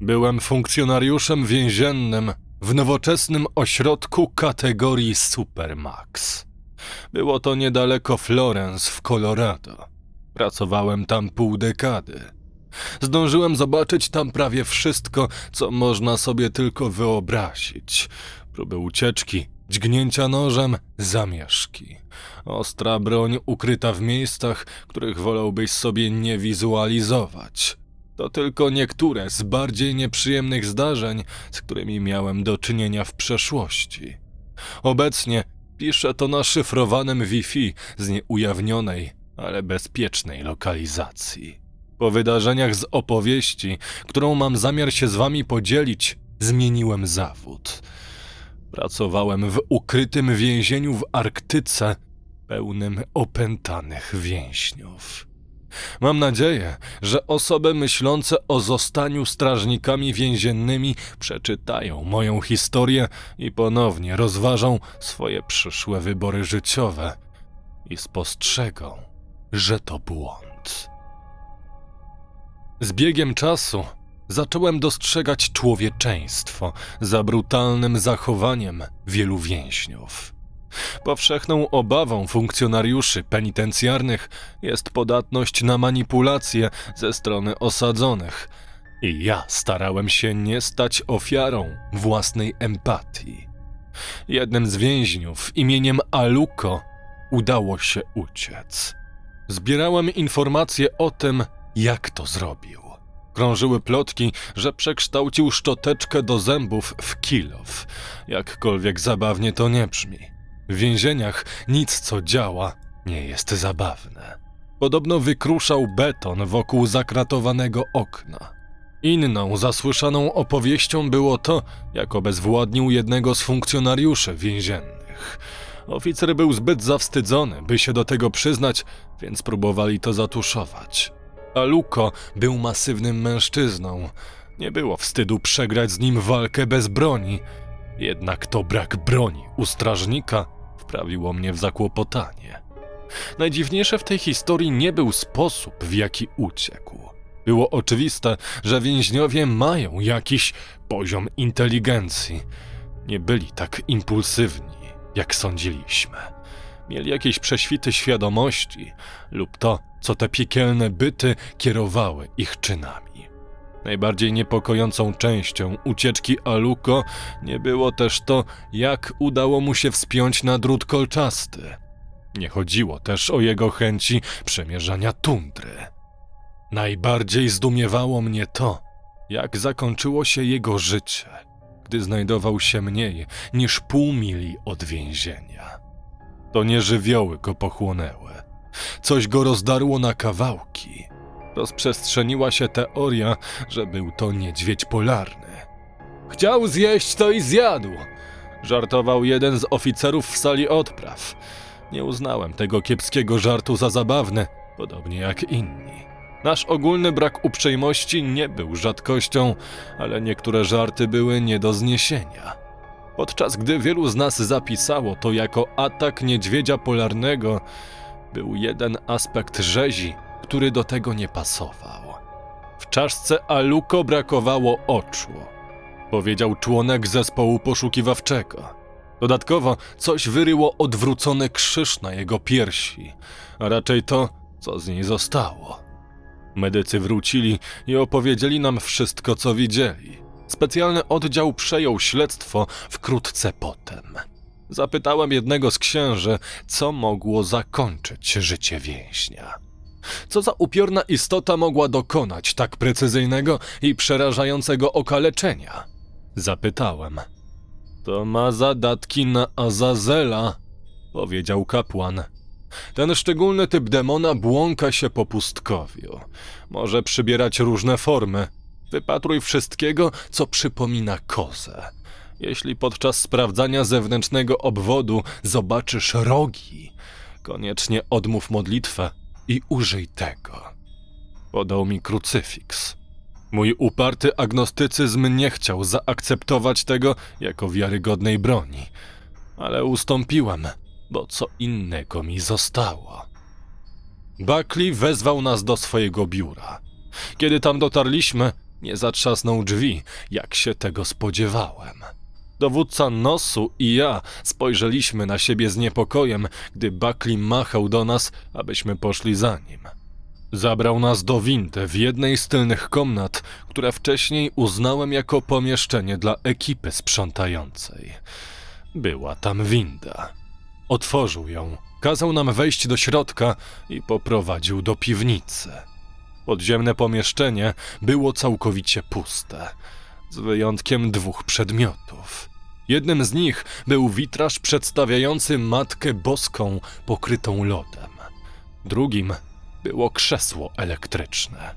Byłem funkcjonariuszem więziennym w nowoczesnym ośrodku kategorii Supermax. Było to niedaleko Florence w Colorado. Pracowałem tam pół dekady. Zdążyłem zobaczyć tam prawie wszystko, co można sobie tylko wyobrazić. Próby ucieczki, dźgnięcia nożem, zamieszki. Ostra broń ukryta w miejscach, których wolałbyś sobie nie wizualizować. To tylko niektóre z bardziej nieprzyjemnych zdarzeń, z którymi miałem do czynienia w przeszłości. Obecnie piszę to na szyfrowanym Wi-Fi z nieujawnionej, ale bezpiecznej lokalizacji. Po wydarzeniach z opowieści, którą mam zamiar się z wami podzielić, zmieniłem zawód. Pracowałem w ukrytym więzieniu w Arktyce, pełnym opętanych więźniów. Mam nadzieję, że osoby myślące o zostaniu strażnikami więziennymi przeczytają moją historię i ponownie rozważą swoje przyszłe wybory życiowe i spostrzegą, że to błąd. Z biegiem czasu zacząłem dostrzegać człowieczeństwo za brutalnym zachowaniem wielu więźniów. Powszechną obawą funkcjonariuszy penitencjarnych jest podatność na manipulacje ze strony osadzonych. I ja starałem się nie stać ofiarą własnej empatii. Jednym z więźniów imieniem Aluko udało się uciec. Zbierałem informacje o tym, jak to zrobił. Krążyły plotki, że przekształcił szczoteczkę do zębów w kilof. Jakkolwiek zabawnie to nie brzmi. W więzieniach nic, co działa, nie jest zabawne. Podobno wykruszał beton wokół zakratowanego okna. Inną zasłyszaną opowieścią było to, jak obezwładnił jednego z funkcjonariuszy więziennych. Oficer był zbyt zawstydzony, by się do tego przyznać, więc próbowali to zatuszować. A Luko był masywnym mężczyzną. Nie było wstydu przegrać z nim walkę bez broni. Jednak to brak broni u strażnika wprawiło mnie w zakłopotanie. Najdziwniejsze w tej historii nie był sposób, w jaki uciekł. Było oczywiste, że więźniowie mają jakiś poziom inteligencji. Nie byli tak impulsywni, jak sądziliśmy. Mieli jakieś prześwity świadomości lub to, co te piekielne byty kierowały ich czynami. Najbardziej niepokojącą częścią ucieczki Aluko nie było też to, jak udało mu się wspiąć na drut kolczasty. Nie chodziło też o jego chęci przemierzania tundry. Najbardziej zdumiewało mnie to, jak zakończyło się jego życie, gdy znajdował się mniej niż pół mili od więzienia. To nie żywioły go pochłonęły. Coś go rozdarło na kawałki. Rozprzestrzeniła się teoria, że był to niedźwiedź polarny. Chciał zjeść to i zjadł, żartował jeden z oficerów w sali odpraw. Nie uznałem tego kiepskiego żartu za zabawny, podobnie jak inni. Nasz ogólny brak uprzejmości nie był rzadkością, ale niektóre żarty były nie do zniesienia. Podczas gdy wielu z nas zapisało to jako atak niedźwiedzia polarnego, był jeden aspekt rzezi, który do tego nie pasował. W czaszce Aluko brakowało oczu, powiedział członek zespołu poszukiwawczego. Dodatkowo coś wyryło odwrócony krzyż na jego piersi, a raczej to, co z niej zostało. Medycy wrócili i opowiedzieli nam wszystko, co widzieli. Specjalny oddział przejął śledztwo wkrótce potem. Zapytałem jednego z księży, co mogło zakończyć życie więźnia. Co za upiorna istota mogła dokonać tak precyzyjnego i przerażającego okaleczenia? Zapytałem. To ma zadatki na Azazela, powiedział kapłan. Ten szczególny typ demona błąka się po pustkowiu. Może przybierać różne formy. Wypatruj wszystkiego, co przypomina kozę. Jeśli podczas sprawdzania zewnętrznego obwodu zobaczysz rogi, koniecznie odmów modlitwę i użyj tego. Podał mi krucyfiks. Mój uparty agnostycyzm nie chciał zaakceptować tego jako wiarygodnej broni, ale ustąpiłem, bo co innego mi zostało. Buckley wezwał nas do swojego biura. Kiedy tam dotarliśmy, nie zatrzasnął drzwi, jak się tego spodziewałem. Dowódca Nosu i ja spojrzeliśmy na siebie z niepokojem, gdy Buckley machał do nas, abyśmy poszli za nim. Zabrał nas do windy w jednej z tylnych komnat, które wcześniej uznałem jako pomieszczenie dla ekipy sprzątającej. Była tam winda. Otworzył ją, kazał nam wejść do środka i poprowadził do piwnicy. Podziemne pomieszczenie było całkowicie puste, z wyjątkiem dwóch przedmiotów. Jednym z nich był witraż przedstawiający Matkę Boską pokrytą lodem. Drugim było krzesło elektryczne.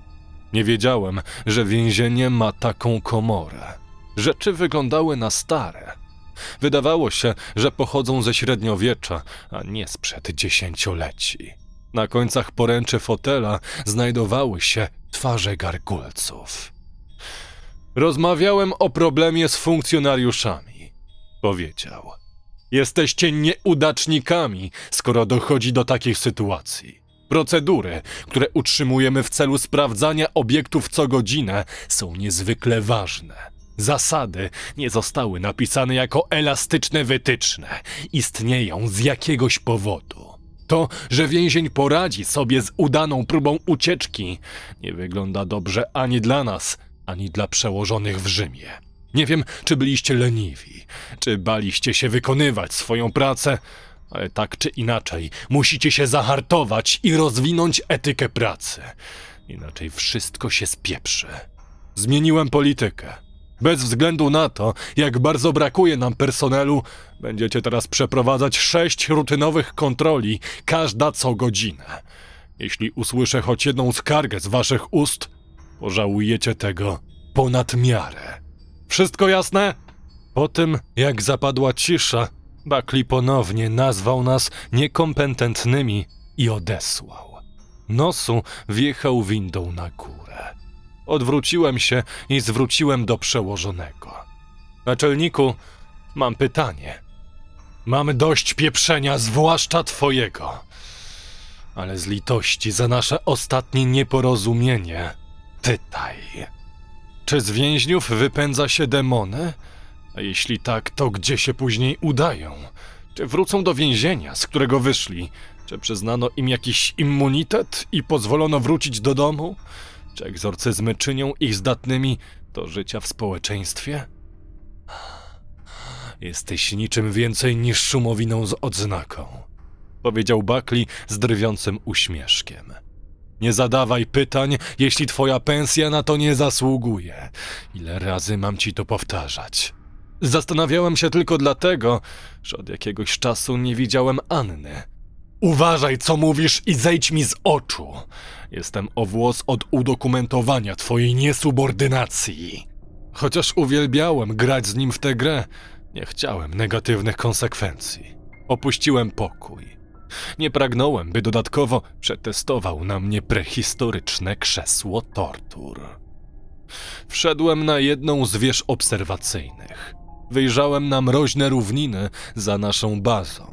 Nie wiedziałem, że więzienie ma taką komorę. Rzeczy wyglądały na stare. Wydawało się, że pochodzą ze średniowiecza, a nie sprzed dziesięcioleci. Na końcach poręczy fotela znajdowały się twarze gargulców. Rozmawiałem o problemie z funkcjonariuszami, powiedział. Jesteście nieudacznikami, skoro dochodzi do takich sytuacji. Procedury, które utrzymujemy w celu sprawdzania obiektów co godzinę, są niezwykle ważne. Zasady nie zostały napisane jako elastyczne wytyczne, istnieją z jakiegoś powodu. To, że więzień poradzi sobie z udaną próbą ucieczki, nie wygląda dobrze ani dla nas, ani dla przełożonych w Rzymie. Nie wiem, czy byliście leniwi, czy baliście się wykonywać swoją pracę, ale tak czy inaczej musicie się zahartować i rozwinąć etykę pracy. Inaczej wszystko się spieprzy. Zmieniłem politykę. Bez względu na to, jak bardzo brakuje nam personelu, będziecie teraz przeprowadzać sześć rutynowych kontroli, każda co godzinę. Jeśli usłyszę choć jedną skargę z waszych ust, pożałujecie tego ponad miarę. Wszystko jasne? Po tym, jak zapadła cisza, Buckley ponownie nazwał nas niekompetentnymi i odesłał. Nosu wjechał windą na górę. Odwróciłem się i zwróciłem do przełożonego. Naczelniku, mam pytanie. Mam dość pieprzenia, zwłaszcza twojego. Ale z litości za nasze ostatnie nieporozumienie, pytaj. Czy z więźniów wypędza się demony? A jeśli tak, to gdzie się później udają? Czy wrócą do więzienia, z którego wyszli? Czy przyznano im jakiś immunitet i pozwolono wrócić do domu? Czy egzorcyzmy czynią ich zdatnymi do życia w społeczeństwie? Jesteś niczym więcej niż szumowiną z odznaką, powiedział Buckley z drwiącym uśmieszkiem. Nie zadawaj pytań, jeśli twoja pensja na to nie zasługuje. Ile razy mam ci to powtarzać? Zastanawiałem się tylko dlatego, że od jakiegoś czasu nie widziałem Anny. Uważaj, co mówisz i zejdź mi z oczu. Jestem o włos od udokumentowania twojej niesubordynacji. Chociaż uwielbiałem grać z nim w tę grę, nie chciałem negatywnych konsekwencji. Opuściłem pokój. Nie pragnąłem, by dodatkowo przetestował na mnie prehistoryczne krzesło tortur. Wszedłem na jedną z wież obserwacyjnych. Wyjrzałem na mroźne równiny za naszą bazą.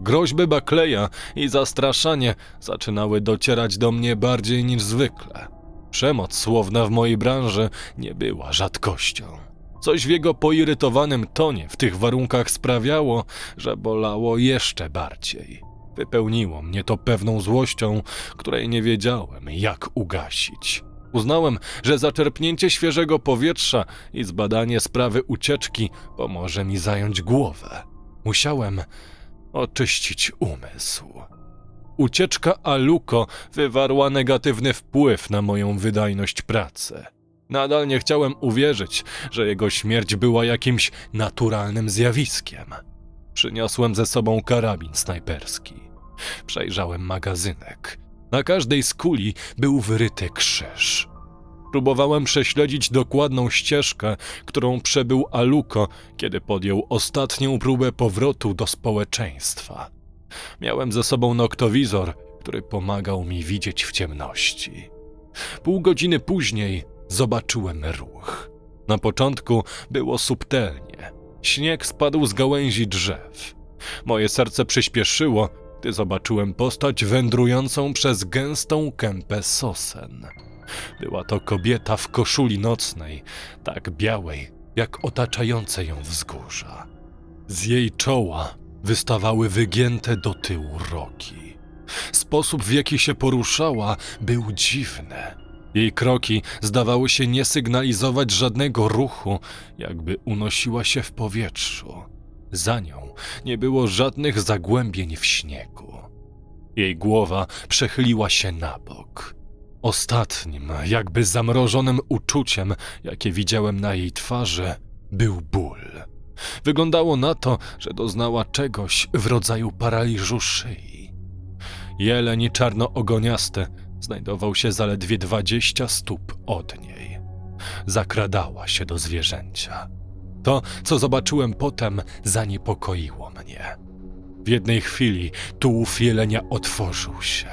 Groźby Bakleja i zastraszanie zaczynały docierać do mnie bardziej niż zwykle. Przemoc słowna w mojej branży nie była rzadkością. Coś w jego poirytowanym tonie w tych warunkach sprawiało, że bolało jeszcze bardziej. Wypełniło mnie to pewną złością, której nie wiedziałem, jak ugasić. Uznałem, że zaczerpnięcie świeżego powietrza i zbadanie sprawy ucieczki pomoże mi zająć głowę. Musiałem oczyścić umysł. Ucieczka Aluko wywarła negatywny wpływ na moją wydajność pracy. Nadal nie chciałem uwierzyć, że jego śmierć była jakimś naturalnym zjawiskiem. Przyniosłem ze sobą karabin snajperski. Przejrzałem magazynek. Na każdej z kuli był wyryty krzyż. Próbowałem prześledzić dokładną ścieżkę, którą przebył Aluko, kiedy podjął ostatnią próbę powrotu do społeczeństwa. Miałem ze sobą noktowizor, który pomagał mi widzieć w ciemności. Pół godziny później zobaczyłem ruch. Na początku było subtelnie. Śnieg spadł z gałęzi drzew. Moje serce przyspieszyło, gdy zobaczyłem postać wędrującą przez gęstą kępę sosen. Była to kobieta w koszuli nocnej, tak białej, jak otaczające ją wzgórza. Z jej czoła wystawały wygięte do tyłu rogi. Sposób, w jaki się poruszała, był dziwny. Jej kroki zdawały się nie sygnalizować żadnego ruchu, jakby unosiła się w powietrzu. Za nią nie było żadnych zagłębień w śniegu. Jej głowa przechyliła się na bok. Ostatnim, jakby zamrożonym uczuciem, jakie widziałem na jej twarzy, był ból. Wyglądało na to, że doznała czegoś w rodzaju paraliżu szyi. Jeleń czarnoogoniasty znajdował się zaledwie dwadzieścia stóp od niej. Zakradała się do zwierzęcia. To, co zobaczyłem potem, zaniepokoiło mnie. W jednej chwili tułów jelenia otworzył się.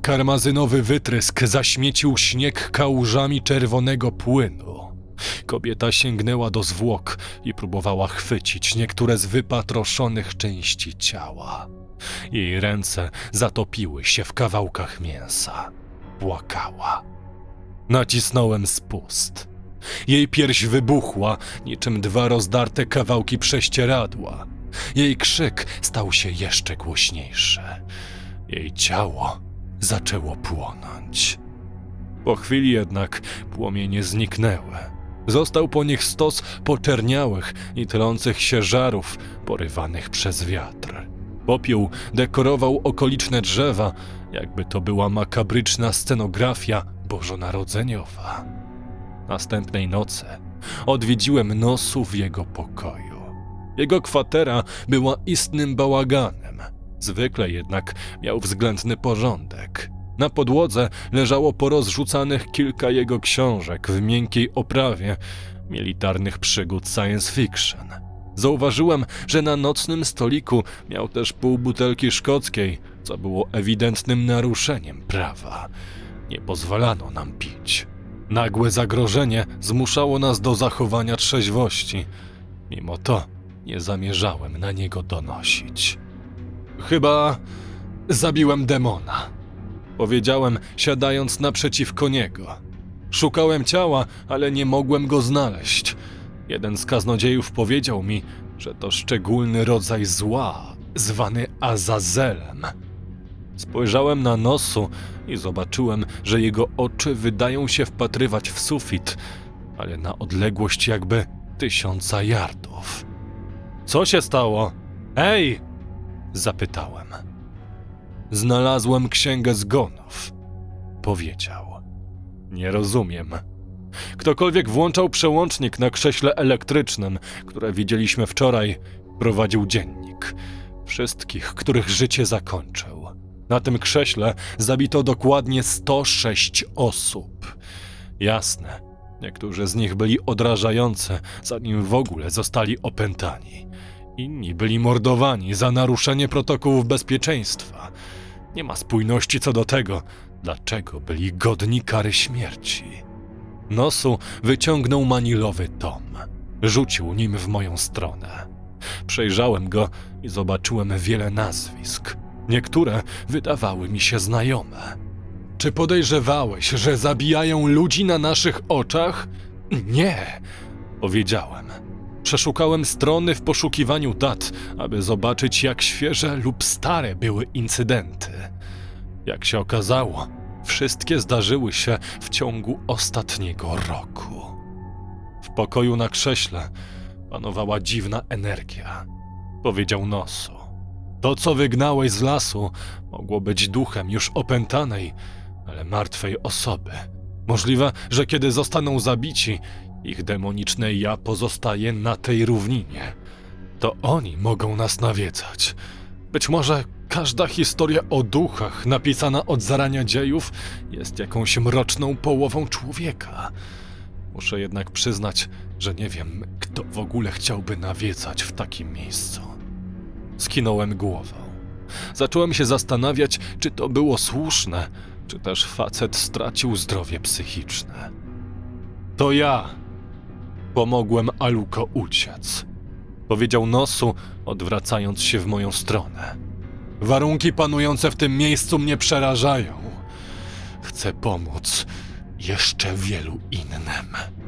Karmazynowy wytrysk zaśmiecił śnieg kałużami czerwonego płynu. Kobieta sięgnęła do zwłok i próbowała chwycić niektóre z wypatroszonych części ciała. Jej ręce zatopiły się w kawałkach mięsa. Płakała. Nacisnąłem spust. Jej pierś wybuchła, niczym dwa rozdarte kawałki prześcieradła. Jej krzyk stał się jeszcze głośniejszy. Jej ciało zaczęło płonąć. Po chwili jednak płomienie zniknęły. Został po nich stos poczerniałych i tylących się żarów porywanych przez wiatr. Popiół dekorował okoliczne drzewa, jakby to była makabryczna scenografia bożonarodzeniowa. Następnej nocy odwiedziłem Nosu w jego pokoju. Jego kwatera była istnym bałaganem. Zwykle jednak miał względny porządek. Na podłodze leżało porozrzucanych kilka jego książek w miękkiej oprawie militarnych przygód science fiction. Zauważyłem, że na nocnym stoliku miał też pół butelki szkockiej, co było ewidentnym naruszeniem prawa. Nie pozwalano nam pić. Nagłe zagrożenie zmuszało nas do zachowania trzeźwości. Mimo to nie zamierzałem na niego donosić. Chyba zabiłem demona, powiedziałem, siadając naprzeciwko niego. Szukałem ciała, ale nie mogłem go znaleźć. Jeden z kaznodziejów powiedział mi, że to szczególny rodzaj zła, zwany Azazelem. Spojrzałem na nosu i zobaczyłem, że jego oczy wydają się wpatrywać w sufit, ale na odległość jakby tysiąca yardów. Co się stało? Ej! Zapytałem. Znalazłem księgę zgonów. Powiedział. Nie rozumiem. Ktokolwiek włączał przełącznik na krześle elektrycznym, które widzieliśmy wczoraj, prowadził dziennik. Wszystkich, których życie zakończył. Na tym krześle zabito dokładnie 106 osób. Jasne, niektórzy z nich byli odrażający, zanim w ogóle zostali opętani. Inni byli mordowani za naruszenie protokołów bezpieczeństwa. Nie ma spójności co do tego, dlaczego byli godni kary śmierci. Nosu wyciągnął manilowy tom. Rzucił nim w moją stronę. Przejrzałem go i zobaczyłem wiele nazwisk. Niektóre wydawały mi się znajome. Czy podejrzewałeś, że zabijają ludzi na naszych oczach? Nie, powiedziałem. Przeszukałem strony w poszukiwaniu dat, aby zobaczyć, jak świeże lub stare były incydenty. Jak się okazało, wszystkie zdarzyły się w ciągu ostatniego roku. W pokoju na krześle panowała dziwna energia, powiedział Nosu. To, co wygnałeś z lasu, mogło być duchem już opętanej, ale martwej osoby. Możliwe, że kiedy zostaną zabici, ich demoniczne ja pozostaje na tej równinie. To oni mogą nas nawiedzać. Być może każda historia o duchach napisana od zarania dziejów jest jakąś mroczną połową człowieka. Muszę jednak przyznać, że nie wiem, kto w ogóle chciałby nawiedzać w takim miejscu. Skinąłem głową. Zacząłem się zastanawiać, czy to było słuszne, czy też facet stracił zdrowie psychiczne. To ja. Pomogłem Aluko uciec. Powiedział Nosu, odwracając się w moją stronę. Warunki panujące w tym miejscu mnie przerażają. Chcę pomóc jeszcze wielu innym.